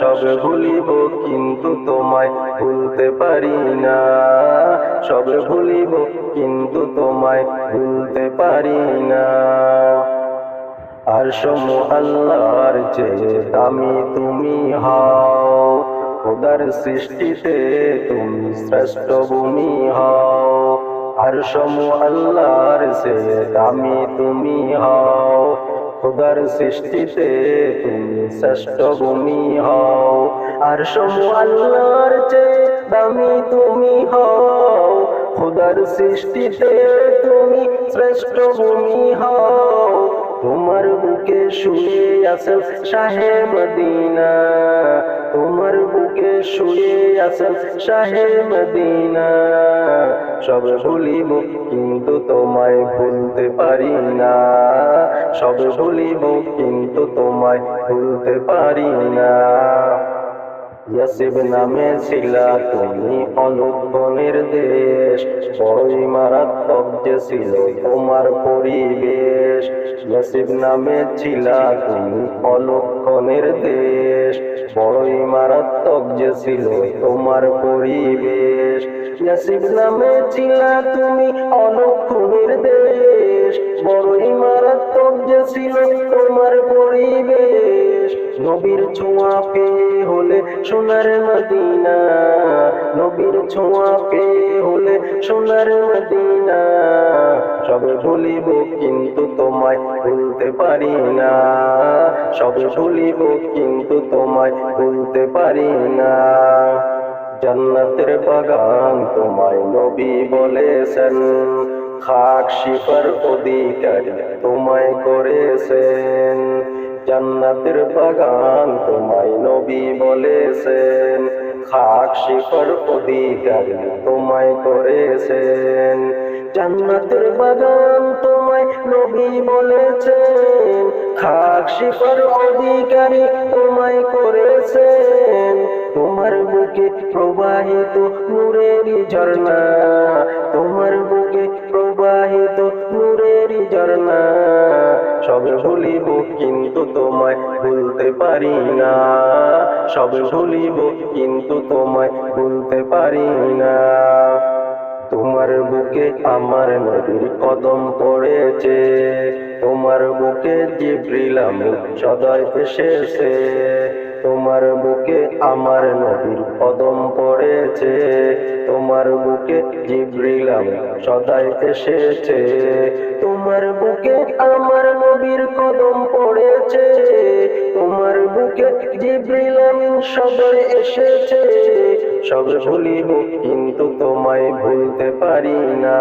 সব ভুলিব কিন্তু তোমায় ভুলতে পারি না। সব ভুলিব কিন্তু তোমায় ভুলতে পারি না। আর সমু আল্লাহর চেয়ে দামি তুমি হও। খোদার সৃষ্টিতে তুমি শ্রেষ্ঠ ভূমি হও। আর সমু আল্লাহর চেয়ে দামি তুমি হও। খোদার সৃষ্টিতে তুমি শ্রেষ্ঠ ভূমি হও। আর সমু চেয়ে দামি তুমি হও। খোদার সৃষ্টিতে তুমি শ্রেষ্ঠ ভূমি হও। তোমার বুকে শুয়ে আছেন শাহে মদিনা। তোমার বুকে শুয়ে আছেন শাহে মদিনা। সব ভুলিব কিন্তু তোমায় ভুলতে পারি না। সব ভুলিব কিন্তু তোমায় ভুলতে পারি না। ইয়াসিব নামে ছিলা তুমি অনুক্ষণের দেশ। বড়ই মারাত্মক যে ছিল তোমার পরিবেশ। ইয়াসিব নামে ছিলা তুমি অনুক্ষণের দেশ। বড়ই মারাত্মক যে ছিল তোমার পরিবেশ। ইয়াসিব নামে ছিলা তুমি অনুক্ষণের দেশ। বড়ই মারাত্মক যে ছিল তোমার পরিবেশ। নবীর ছোঁয়া পেয়ে হলে সোনার মদিনা। নবীর ছোঁয়া পেয়ে হলে সোনার মদিনা। সব ভুলিব কিন্তু তোমায় ভুলতে পারি না। সব ভুলিব কিন্তু তোমায় ভুলতে পারি না। জান্নাতের বাগান তোমায় নবী বলেছেন, খাক শিফার অধিকারী তোমায় করেছেন। জান্নাতের বাগান তোমায় নবী বলেছেন। খাক শিফার অধিকারী তোমায় করেছেন। জান্নাতের বাগান তোমায় নবী বলেছেন। খাক শিফার অধিকারী তোমায় করেছেন। তোমার বুকে প্রবাহিত নূরের ঝর্ণা, তোমার বুকে প্রবাহিত ঝর্ণা সব ভুলিব কিন্তু তোমায় ভুলতে পারি না। সব ভুলিব কিন্তু তোমায় ভুলতে পারি না। তোমার বুকে আমার নদীর কদম পড়েছে। তোমার বুকে জিব্রিল আমি সদয় এসেছে। তোমার বুকে আমার নদীর কদম পড়েছে। তোমার বুকে জিব্রিল আমি সদাই এসেছে। তোমার বুকে আমার নবীর কদম পড়েছে। তোমার বুকে জিব্রিল আমিন সদয় এসেছে। সব ভুলিব কিন্তু তোমায় ভুলতে পারি না।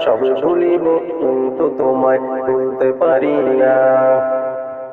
সব ভুলিব কিন্তু তোমায় ভুলতে পারি না।